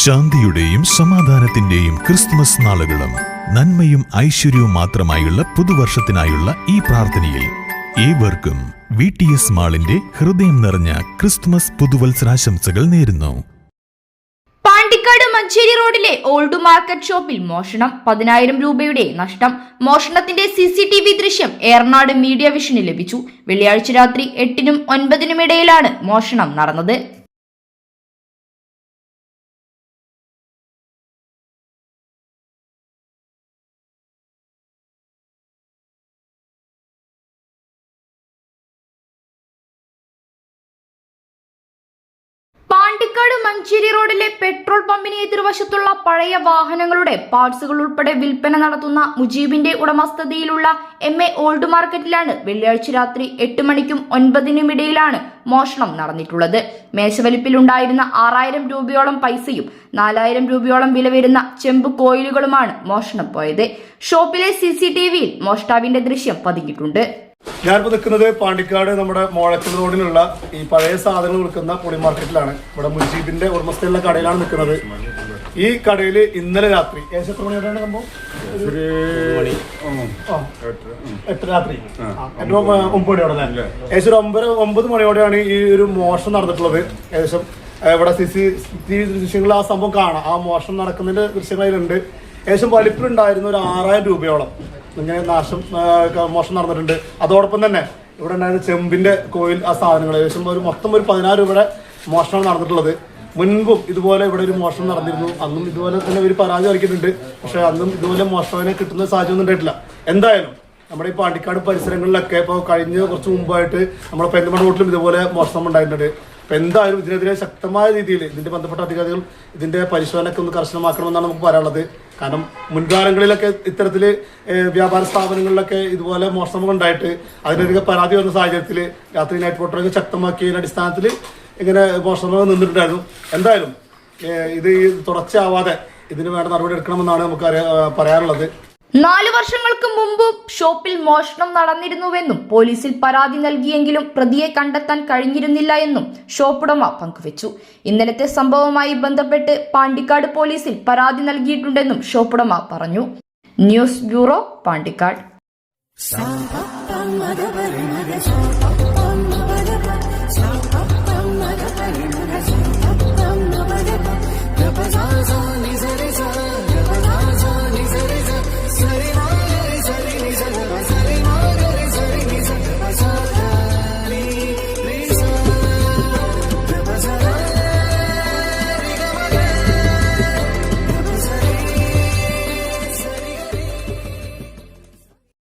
ശാന്തിയുടെയും സമാധാനത്തിന്റെയും ക്രിസ്തുമസ് നാളുകളും നന്മയും ഐശ്വര്യവും മാത്രമായുള്ള പുതുവർഷത്തിനായുള്ള ഈ പ്രാർത്ഥനയിൽ ഏവർക്കും വി ടി എസ് മാളിന്റെ ഹൃദയം നിറഞ്ഞ ക്രിസ്തുമസ് പുതുവത്സരാശംസകൾ നേരുന്നു. പാണ്ടിക്കാട് മഞ്ചേരി റോഡിലെ ഓൾഡ് മാർക്കറ്റ് ഷോപ്പിൽ മോഷണം പതിനായിരം രൂപയുടെ നഷ്ടം. മോഷണത്തിന്റെ സി സി ടി വി ദൃശ്യം ഏറനാട് മീഡിയ വിഷന് ലഭിച്ചു. വെള്ളിയാഴ്ച രാത്രി എട്ടിനും ഒൻപതിനും ഇടയിലാണ് മോഷണം നടന്നത്. പാണ്ടിക്കാട് മഞ്ചേരി റോഡിലെ പെട്രോൾ പമ്പിന് എതിർവശത്തുള്ള പഴയ വാഹനങ്ങളുടെ പാർട്സുകൾ ഉൾപ്പെടെ വിൽപ്പന നടത്തുന്ന മുജീബിന്റെ ഉടമസ്ഥതയിലുള്ള എം എ ഓൾഡ് മാർക്കറ്റിലാണ് വെള്ളിയാഴ്ച രാത്രി എട്ട് മണിക്കും ഒൻപതിനും ഇടയിലാണ് മോഷണം നടന്നിട്ടുള്ളത്. മേശവലിപ്പിലുണ്ടായിരുന്ന ആറായിരം രൂപയോളം പൈസയും നാലായിരം രൂപയോളം വില വരുന്ന ചെമ്പ് കോയിലുകളുമാണ് മോഷണം പോയത്. ഷോപ്പിലെ സി മോഷ്ടാവിന്റെ ദൃശ്യം പതിഞ്ഞിട്ടുണ്ട്. ഞാനിപ്പോ നിൽക്കുന്നത് പാണ്ടിക്കാട് നമ്മുടെ മോഴക്കൽ റോഡിലുള്ള ഈ പഴയ സാധനങ്ങൾ വിൽക്കുന്ന പൊളി മാർക്കറ്റിലാണ്. ഇവിടെ മുജീബിന്റെ ഉടമസ്ഥയുള്ള കടയിലാണ് നിൽക്കുന്നത്. ഈ കടയിൽ ഇന്നലെ രാത്രി ഏകദേശം എത്ര മണിയോടെയാണ് സംഭവം? എത്ര എട്ട് രാത്രി. ഒമ്പ- ഒമ്പത് മണിയോടെ? ഏകദേശം ഒരു ഒമ്പത് ഒമ്പത് മണിയോടെയാണ് ഈ ഒരു മോഷണം നടന്നിട്ടുള്ളത്. ഏകദേശം ഇവിടെ സി സി ടി വി ദൃശ്യങ്ങളിൽ ആ സംഭവം കാണാം. ആ മോഷണം നടക്കുന്നതിന്റെ ദൃശ്യങ്ങൾ ഏകദേശം ഏകദേശം വലിപ്പമുണ്ടായിരുന്ന ഒരു ആറായിരം രൂപയോളം ഇങ്ങനെ നാശം മോശം നടന്നിട്ടുണ്ട്. അതോടൊപ്പം തന്നെ ഇവിടെ ഉണ്ടായിരുന്ന ചെമ്പിന്റെ കോയിൽ ആ സാധനങ്ങൾ ഏകദേശം ഒരു മൊത്തം ഒരു പതിനാറ് രൂപയുടെ മോഷണം നടന്നിട്ടുള്ളത്. മുൻപും ഇതുപോലെ ഇവിടെ ഒരു മോഷണം നടന്നിരുന്നു. അന്നും ഇതുപോലെ തന്നെ ഒരു പരാതി അറിയിക്കുന്നുണ്ട് പക്ഷെ അന്നും ഇതുപോലെ മോഷണവിനെ കിട്ടുന്ന സാഹചര്യം ഒന്നും ഉണ്ടായിട്ടില്ല. എന്തായാലും നമ്മുടെ ഈ പാണ്ടിക്കാട് പരിസരങ്ങളിലൊക്കെ ഇപ്പോൾ കഴിഞ്ഞ കുറച്ച് മുമ്പായിട്ട് നമ്മുടെ പെരുന്തമണ റോട്ടിലും ഇതുപോലെ മോഷണം ഉണ്ടായിട്ടുണ്ട്. അപ്പൊ എന്തായാലും ഇതിനെതിരെ ശക്തമായ രീതിയിൽ ഇതിന്റെ ബന്ധപ്പെട്ട അധികാരികൾ ഇതിന്റെ പരിശോധനയൊക്കെ ഒന്ന് കർശനമാക്കണമെന്നാണ് നമുക്ക് പറയാനുള്ളത്. കാരണം മുൻകാലങ്ങളിലൊക്കെ ഇത്തരത്തിൽ വ്യാപാര സ്ഥാപനങ്ങളിലൊക്കെ ഇതുപോലെ മോഷണങ്ങൾ ഉണ്ടായിട്ട് അതിനധികം പരാതി വന്ന സാഹചര്യത്തിൽ രാത്രി നൈറ്റ് പോട്ടറൊക്കെ ശക്തമാക്കിയതിന്റെ അടിസ്ഥാനത്തിൽ ഇങ്ങനെ മോഷണങ്ങൾ നിന്നിട്ടുണ്ടായിരുന്നു. എന്തായാലും ഇത് തുടർച്ചയാവാതെ ഇതിന് വേണ്ട നടപടി എടുക്കണമെന്നാണ് നമുക്ക് പറയാനുള്ളത്. നാലു വർഷങ്ങൾക്ക് മുമ്പ് ഷോപ്പിൽ മോഷണം നടന്നിരുന്നുവെന്നും പോലീസിൽ പരാതി നൽകിയെങ്കിലും പ്രതിയെ കണ്ടെത്താൻ കഴിഞ്ഞിരുന്നില്ല എന്നും ഷോപ്പുടമ പങ്കുവച്ചു. ഇന്നലത്തെ സംഭവവുമായി ബന്ധപ്പെട്ട് പാണ്ടിക്കാട് പോലീസിൽ പരാതി നൽകിയിട്ടുണ്ടെന്നും ഷോപ്പുടമ പറഞ്ഞു. News bureau Pandikkad.